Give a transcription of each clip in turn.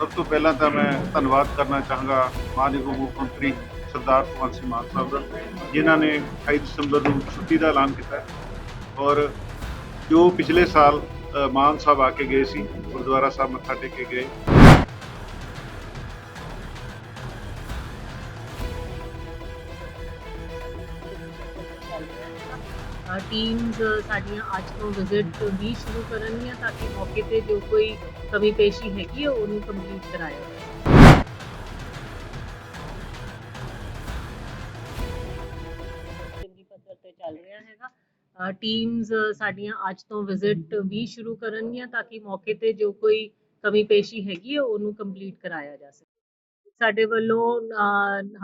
ਸਭ ਤੋਂ ਪਹਿਲਾਂ ਤਾਂ ਮੈਂ ਧੰਨਵਾਦ ਕਰਨਾ ਚਾਹਾਂਗਾ ਮਾਨਯੋਗ ਮੁੱਖ ਮੰਤਰੀ ਸਰਦਾਰ ਭਗਵੰਤ ਸਿੰਘ ਮਾਨ ਸਾਹਿਬ ਦਾ, ਜਿਨ੍ਹਾਂ ਨੇ 28 ਦਸੰਬਰ ਨੂੰ ਛੁੱਟੀ ਦਾ ਐਲਾਨ ਕੀਤਾ ਔਰ ਜੋ ਪਿਛਲੇ ਸਾਲ ਮਾਨ ਸਾਹਿਬ ਆ ਕੇ ਗਏ ਸੀ, ਗੁਰਦੁਆਰਾ ਸਾਹਿਬ ਮੱਥਾ ਟੇਕ ਕੇ ਗਏ। ਟੀਮਸ ਸਾਡੀਆਂ ਅੱਜ ਤੋਂ ਵਿਜ਼ਿਟ ਵੀ ਸ਼ੁਰੂ ਕਰਨਗੀਆਂ ਤਾਂ ਕਿ ਮੌਕੇ ਤੇ ਜੋ ਕੋਈ ਕਮੀ ਪੇਸ਼ੀ ਹੈਗੀ ਹੈ ਉਹਨੂੰ ਕੰਪਲੀਟ ਕਰਾਇਆ ਚੱਲ ਰਿਹਾ ਹੈਗਾ। ਟੀਮਸ ਸਾਡੀਆਂ ਅੱਜ ਤੋਂ ਵਿਜ਼ਿਟ ਵੀ ਸ਼ੁਰੂ ਕਰਨਗੀਆਂ ਤਾਂ ਕਿ ਮੌਕੇ ਤੇ ਜੋ ਕੋਈ ਕਮੀ ਪੇਸ਼ੀ ਹੈਗੀ ਹੈ ਉਹਨੂੰ ਕੰਪਲੀਟ ਕਰਾਇਆ ਜਾ ਸਕੇ। ਸਾਡੇ ਵੱਲੋਂ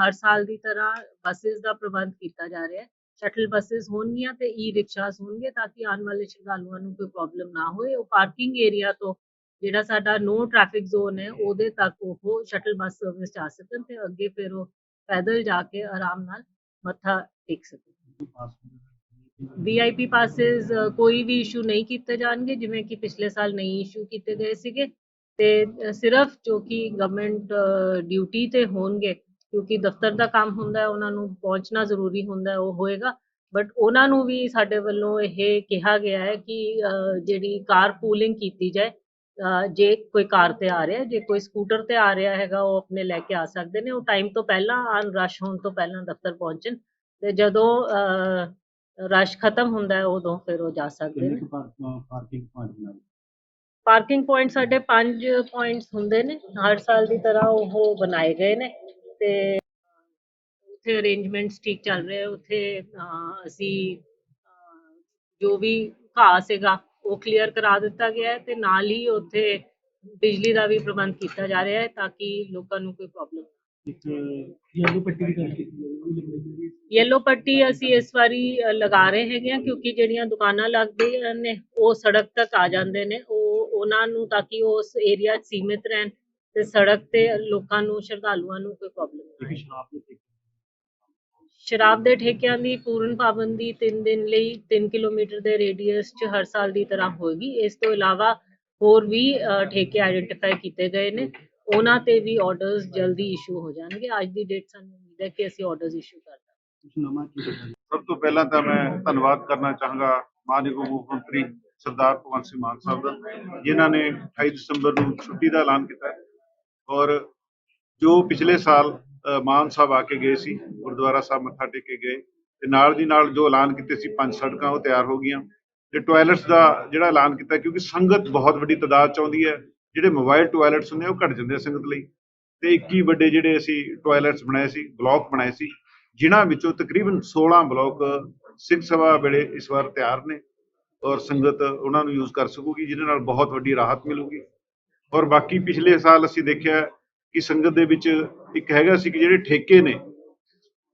ਹਰ ਸਾਲ ਦੀ ਤਰ੍ਹਾਂ ਬੱਸਿਸ ਦਾ ਪ੍ਰਬੰਧ ਕੀਤਾ ਜਾ ਰਿਹਾ ਹੈ। ਸ਼ਟਲ ਬੱਸਿਸ ਹੋਣਗੀਆਂ ਤੇ ਈ ਰਿਕਸ਼ਾਸ ਹੋਣਗੇ ਤਾਂ ਕਿ ਆਉਣ ਵਾਲੇ ਸ਼ਰਧਾਲੂਆਂ ਨੂੰ ਕੋਈ ਪ੍ਰੋਬਲਮ ਨਾ ਹੋਏ। ਉਹ ਪਾਰਕਿੰਗ ਏਰੀਆ ਤੋਂ ਜਿਹੜਾ ਸਾਡਾ ਨੋ ਟ੍ਰੈਫਿਕ ਜ਼ੋਨ ਹੈ, ਉਹਦੇ ਤੱਕ ਉਹ ਸ਼ਟਲ ਬੱਸ ਸਰਵਿਸ ਜਾ ਸਕਣ ਤੇ ਅੱਗੇ ਫਿਰ ਉਹ ਪੈਦਲ ਜਾ ਕੇ ਆਰਾਮ ਨਾਲ ਮੱਥਾ ਟੇਕ ਸਕਣ। ਵੀਆਈਪੀ ਪਾਸਿਸ ਕੋਈ ਵੀ ਇਸ਼ੂ ਨਹੀਂ ਕੀਤੇ ਜਾਣਗੇ, ਜਿਵੇਂ ਕਿ ਪਿਛਲੇ ਸਾਲ ਨਹੀਂ ਇਸ਼ੂ ਕੀਤੇ ਗਏ ਸੀਗੇ। ਤੇ ਸਿਰਫ ਜੋ ਕਿ ਗਵਰਨਮੈਂਟ ਡਿਊਟੀ ਤੇ ਹੋਣਗੇ ਕਿਉਂਕਿ ਦਫ਼ਤਰ ਦਾ ਕੰਮ ਹੁੰਦਾ ਹੈ ਉਹਨਾਂ ਨੂੰ ਪਹੁੰਚਣਾ ਜ਼ਰੂਰੀ ਹੁੰਦਾ ਹੈ ਉਹ ਹੋਏਗਾ। ਬਟ ਉਹਨਾਂ ਨੂੰ ਵੀ ਸਾਡੇ ਵੱਲੋਂ ਇਹ ਕਿਹਾ ਗਿਆ ਹੈ ਕਿ ਜਿਹੜੀ ਕਾਰ ਪੂਲਿੰਗ ਕੀਤੀ ਜਾਏ ਜੇ ਕੋਈ ਕਾਰ ਤੇ ਆ ਰਿਹਾ ਜੇ ਕੋਈ ਸਕੂਟਰ ਤੇ ਆ ਰਿਹਾ ਹੈਗਾ ਉਹ ਆਪਣੇ ਲੈ ਕੇ ਆ ਸਕਦੇ ਨੇ। ਉਹ ਟਾਈਮ ਤੋਂ ਪਹਿਲਾਂ ਆਨ ਰਸ਼ ਹੋਣ ਤੋਂ ਪਹਿਲਾਂ ਦਫ਼ਤਰ ਪਹੁੰਚਣ ਤੇ ਜਦੋਂ ਰਸ਼ ਖਤਮ ਹੁੰਦਾ ਹੈ ਉਦੋਂ ਫਿਰ ਉਹ ਜਾ ਸਕਦੇ ਨੇ। ਪਾਰਕਿੰਗ ਪੁਆਇੰਟ ਬਣਾਏ ਪਾਰਕਿੰਗ ਪੁਆਇੰਟ ਸਾਡੇ 5 ਪੁਆਇੰਟਸ ਹੁੰਦੇ ਨੇ। ਹਰ ਸਾਲ ਦੀ ਤਰ੍ਹਾਂ ਉਹ ਬਣਾਏ ਗਏ ਨੇ। ਤੇ ਉੱਥੇ ਅਰੇਂਜਮੈਂਟਸ ਠੀਕ ਚੱਲ ਰਹੇ ਉੱਥੇ ਅਸੀਂ ਜੋ ਵੀ ਘਾਹ ਸੀਗਾ ਉਹ ਕਲੀਅਰ ਕਰਾ ਦਿੱਤਾ ਗਿਆ ਹੈ ਤੇ ਨਾਲ ਹੀ ਉੱਥੇ ਬਿਜਲੀ ਦਾ ਵੀ ਪ੍ਰਬੰਧ ਕੀਤਾ ਜਾ ਰਿਹਾ ਹੈ ਤਾਂ ਕਿ ਲੋਕਾਂ ਨੂੰ ਕੋਈ ਪ੍ਰੋਬਲਮ ਯੈਲੋ ਪੱਟੀ ਦੀ ਗੱਲ ਕੀਤੀ ਜਾਵੇ ਉਹ ਲੰਬਾਈ ਜਿਹੜੀ ਯੈਲੋ ਪੱਟੀ ਅਸੀਂ ਇਸ ਵਾਰੀ ਲਗਾ ਰਹੇ ਹੈਗੇ ਆ ਕਿਉਂਕਿ ਜਿਹੜੀਆਂ ਦੁਕਾਨਾਂ ਲੱਗਦੀਆਂ ਨੇ ਉਹ ਸੜਕ ਤੱਕ ਆ ਜਾਂਦੇ ਨੇ ਉਹ ਉਹਨਾਂ ਨੂੰ ਤਾਂ ਕਿ ਉਸ ਏਰੀਆ 'ਚ ਸੀਮਿਤ ਰਹਿਣ। ਤੇ ਸੜਕ ਤੇ ਲੋਕਾਂ ਨੂੰ ਸ਼ਰਧਾਲੂਆਂ ਨੂੰ ਕੋਈ ਪ੍ਰੋਬਲਮ ਨਾ ਆਏ ਸ਼ਰਾਬ ਦੇ ਠੇਕੇ ਸ਼ਰਾਬ ਦੇ ਠੇਕਿਆਂ ਦੀ ਪੂਰਨ ਪਾਬੰਦੀ 3 ਦਿਨ ਲਈ 3 ਕਿਲੋਮੀਟਰ ਦੇ ਰੇਡੀਅਸ 'ਚ ਹਰ ਸਾਲ ਦੀ ਤਰ੍ਹਾਂ ਹੋਏਗੀ। ਇਸ ਤੋਂ ਇਲਾਵਾ ਹੋਰ ਵੀ ਅ, ਠੇਕੇ ਆਇਡੈਂਟੀਫਾਈ ਕੀਤੇ ਗਏ ਨੇ। ਉਹਨਾਂ ਤੇ ਵੀ ਆਰਡਰਸ ਜਲਦੀ ਇਸ਼ੂ ਹੋ ਜਾਣਗੇ। ਅੱਜ ਦੀ ਡੇਟ ਸਾਨੂੰ ਉਮੀਦ ਹੈ ਕਿ ਅਸੀਂ ਆਰਡਰਸ ਇਸ਼ੂ ਕਰ ਦਾਂਗੇ। ਕੁਝ ਨਵਾਂ ਕੀ ਕਰਨਾ ਸਭ ਤੋਂ ਪਹਿਲਾਂ ਤਾਂ ਮੈਂ ਧੰਨਵਾਦ ਕਰਨਾ ਚਾਹਾਂਗਾ ਮਾਨਯੋਗ ਮੁੱਖ ਮੰਤਰੀ ਸਰਦਾਰ ਭਗਵੰਤ ਸਿੰਘ ਮਾਨ ਸਾਹਿਬ ਦਾ ਜਿਨ੍ਹਾਂ ਨੇ 28 ਦਸੰਬਰ ਨੂੰ ਛੁੱਟੀ ਦਾ ਐਲਾਨ ਕੀਤਾ ਹੈ। ਔਰ ਜੋ ਪਿਛਲੇ ਸਾਲ ਮਾਨ ਸਾਹਿਬ ਆ ਕੇ ਗਏ ਸੀ, ਗੁਰਦੁਆਰਾ ਸਾਹਿਬ ਮੱਥਾ ਟੇਕ ਕੇ ਗਏ, ਤੇ ਨਾਲ ਦੀ ਨਾਲ ਜੋ ਐਲਾਨ ਕੀਤੇ ਸੀ, ਪੰਜ ਸੜਕਾਂ ਉਹ ਤਿਆਰ ਹੋ ਗਈਆਂ, ਤੇ ਟਾਇਲਟਸ ਦਾ ਜਿਹੜਾ ਐਲਾਨ ਕੀਤਾ, ਕਿਉਂਕਿ ਸੰਗਤ ਬਹੁਤ ਵੱਡੀ ਤਾਦਾਦ ਚ ਆਉਂਦੀ ਹੈ, ਜਿਹੜੇ ਮੋਬਾਈਲ ਟਾਇਲਟਸ ਹੁੰਦੇ ਆ, ਉਹ ਘਟ ਜਾਂਦੇ ਆ ਸੰਗਤ ਲਈ, ਤੇ 21 ਵੱਡੇ ਜਿਹੜੇ ਅਸੀਂ ਟਾਇਲਟਸ ਬਣਾਏ ਸੀ, ਬਲਾਕ ਬਣਾਏ ਸੀ, ਜਿਨ੍ਹਾਂ ਵਿੱਚੋਂ ਤਕਰੀਬਨ 16 ਬਲਾਕ ਸਿੰਘ ਸਭਾ ਵੇਲੇ ਇਸ ਵਾਰ ਤਿਆਰ ਨੇ, ਔਰ ਸੰਗਤ ਉਹਨਾਂ ਨੂੰ ਯੂਜ਼ ਕਰ ਸਕੂਗੀ, ਜਿਹਦੇ ਨਾਲ ਬਹੁਤ ਵੱਡੀ ਰਾਹਤ ਮਿਲੂਗੀ। ਔਰ ਬਾਕੀ ਪਿਛਲੇ ਸਾਲ ਅਸੀਂ ਦੇਖਿਆ ਕਿ ਸੰਗਤ ਦੇ ਵਿੱਚ ਇੱਕ ਹੈਗਾ ਸੀ ਕਿ ਜਿਹੜੇ ਠੇਕੇ ਨੇ,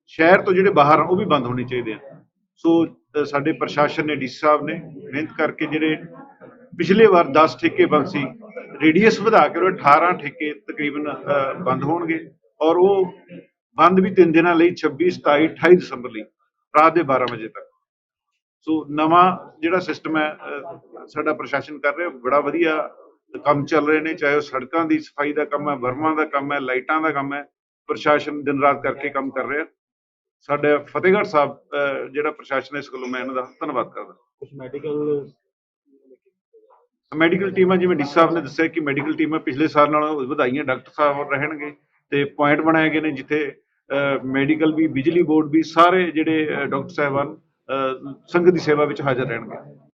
ਸ਼ਹਿਰ ਤੋਂ ਜਿਹੜੇ ਬਾਹਰ ਉਹ ਵੀ ਬੰਦ ਹੋਣੇ ਚਾਹੀਦੇ ਆ। ਸੋ ਸਾਡੇ ਪ੍ਰਸ਼ਾਸਨ ਨੇ, ਡੀਸੀ ਸਾਹਿਬ ਨੇ ਮਿਹਨਤ ਕਰਕੇ ਜਿਹੜੇ ਪਿਛਲੇ ਵਾਰ 10 ਠੇਕੇ ਬੰਦ ਸੀ, ਰੇਡੀਅਸ ਵਧਾ ਕੇ ਉਹ 18 ਠੇਕੇ ਤਕਰੀਬਨ ਬੰਦ ਹੋਣਗੇ ਔਰ ਉਹ ਬੰਦ ਵੀ ਤਿੰਨ ਦਿਨਾਂ ਲਈ 26 27 28 ਦਸੰਬਰ ਲਈ, ਰਾਤ ਦੇ 12 ਵਜੇ ਤੱਕ। ਸੋ, ਨਵਾਂ ਜਿਹੜਾ ਸਿਸਟਮ ਹੈ ਸਾਡਾ ਪ੍ਰਸ਼ਾਸਨ ਕਰ ਰਿਹਾ, ਬੜਾ ਵਧੀਆ ਕੰਮ ਚੱਲ ਰਹੇ ਨੇ ਚਾਹੇ ਉਹ ਸੜਕਾਂ ਦੀ ਸਫ਼ਾਈ ਦਾ ਕੰਮ ਹੈ ਵਰਮਾਂ ਦਾ ਕੰਮ ਹੈ ਲਾਈਟਾਂ ਦਾ ਕੰਮ ਹੈ ਪ੍ਰਸ਼ਾਸਨ ਦਿਨ ਰਾਤ ਕਰਕੇ ਕੰਮ ਕਰ ਰਿਹਾ। ਸਾਡੇ ਫਤਿਹਗੜ੍ਹ ਸਾਹਿਬ ਜਿਹੜਾ ਪ੍ਰਸ਼ਾਸਨ ਇਸ ਕੋਲੋਂ ਮੈਂ ਇਹਨਾਂ ਦਾ ਧੰਨਵਾਦ ਕਰਦਾ। ਕੁਝ ਮੈਡੀਕਲ ਮੈਡੀਕਲ ਟੀਮਾਂ ਜਿਵੇਂ ਡੀ ਸਾਹਿਬ ਨੇ ਦੱਸਿਆ ਕਿ ਮੈਡੀਕਲ ਟੀਮਾਂ ਪਿਛਲੇ ਸਾਲ ਨਾਲੋਂ ਵਧਾਈਆਂ ਡਾਕਟਰ ਸਾਹਿਬ ਰਹਿਣਗੇ ਤੇ ਪੁਆਇੰਟ ਬਣਾਏ ਗਏ ਨੇ ਜਿੱਥੇ ਮੈਡੀਕਲ ਵੀ ਬਿਜਲੀ ਬੋਰਡ ਵੀ ਸਾਰੇ ਜਿਹੜੇ ਡਾਕਟਰ ਸਾਹਿਬਾਨ ਸੰਗਤ ਦੀ ਸੇਵਾ ਵਿੱਚ ਹਾਜ਼ਰ ਰਹਿਣਗੇ।